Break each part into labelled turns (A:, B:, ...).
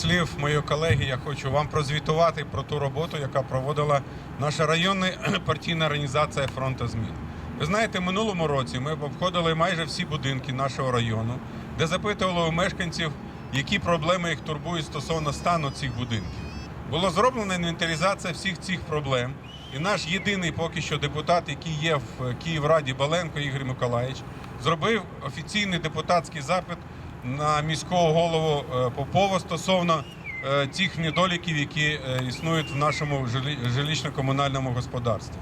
A: слів моєї колеги я хочу вам прозвітувати про ту роботу, яка проводила наша районна партійна організація фронту змін. Ви знаєте, минулому році ми обходили майже всі будинки нашого району, де запитували у мешканців, які проблеми їх турбують стосовно стану цих будинків. Було зроблена інвентаризація всіх цих проблем. І наш єдиний поки що депутат, який є в Київраді Баленко Ігор Миколаївич, зробив офіційний депутатський запит на міського голову е, Попова стосовно е, цих недоліків, які е, існують в нашому жилищно-комунальному господарстві.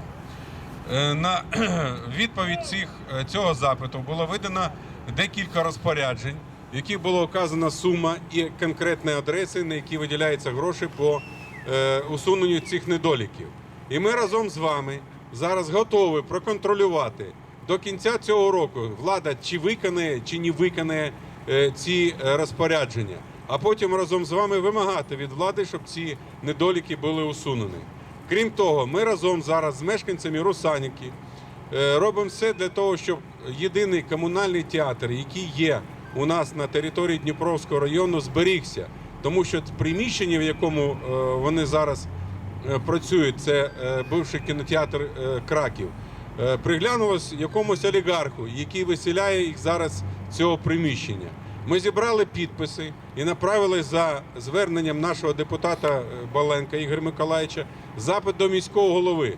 A: На відповідь цих, цього запиту було видано декілька розпоряджень, в яких було вказана сума і конкретні адреси, на які виділяються гроші по усуненню цих недоліків. І ми разом з вами зараз готові проконтролювати до кінця цього року влада чи виконає, чи не виконає ці е, розпорядження, а потім разом з вами вимагати від влади, щоб ці недоліки були усунені. Крім того, ми разом зараз з мешканцями Русаніки е, робимо все для того, щоб єдиний комунальний театр, який є у нас на території Дніпровського району, зберігся. Тому що приміщення, в якому е, вони зараз е, працюють, це е, бивший кінотеатр е, Краків, е, приглянулось якомусь олігарху, який виселяє їх зараз з цього приміщення. Ми зібрали підписи і направили за зверненням нашого депутата е, Баленка Ігоря Миколаївича запит до міського голови,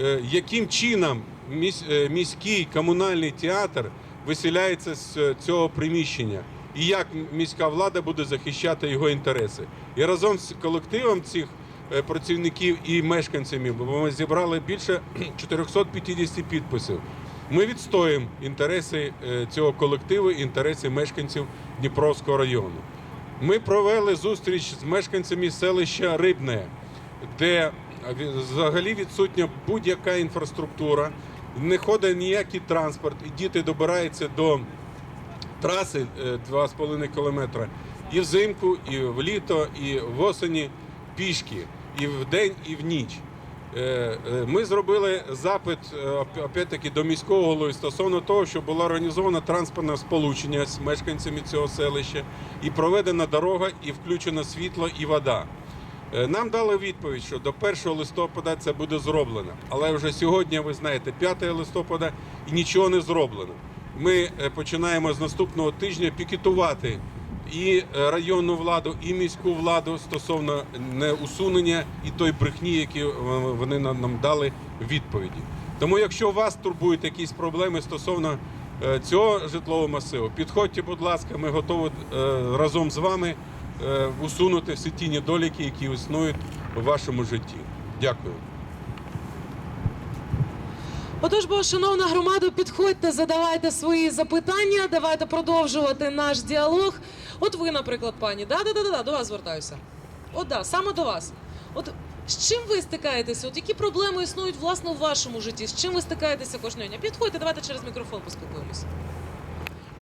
A: Е, яким чином е, міський комунальний театр виселяється з е, цього приміщення, і як міська влада буде захищати його інтереси. І разом з колективом цих е, працівників і мешканцями, бо ми зібрали більше 450 підписів. Ми відстоїмо інтереси е, цього колективу, інтереси мешканців Дніпровського району. Ми провели зустріч з мешканцями селища Рибне, де взагалі відсутня будь-яка інфраструктура, не ходить ніякий транспорт, і діти добираються до траси е, 2,5 кілометра і взимку, і в літо, і в осені пішки, і в день, і в ніч. Е, е, Ми зробили запит е, опять-таки до міського голови стосовно того, щоб було організовано транспортне сполучення з мешканцями цього селища, і проведена дорога, і включено світло і вода. Нам дали відповідь, що до 1 листопада це буде зроблено. Але вже сьогодні, ви знаєте, 5 листопада і нічого не зроблено. Ми починаємо з наступного тижня пікетувати і е, районну владу, і міську владу стосовно неусунення і той брехні, які е, вони нам дали відповіді. Тому, якщо вас турбують якісь проблеми стосовно е, цього житлового масиву, підходьте, будь ласка, ми готові разом з вами усунути всі ті недоліки, які існують у вашому житті. Дякую.
B: Отож, бо, шановна громада, підходьте, задавайте свої запитання. Давайте продовжувати наш діалог. От ви, наприклад, пані, да, да, да, да, до вас звертаюся. От да, саме до вас. От з чим ви стикаєтеся? От які проблеми існують власне у вашому житті? З чим ви стикаєтеся кожного дня? Підходьте, давайте через мікрофон поспілкуємося.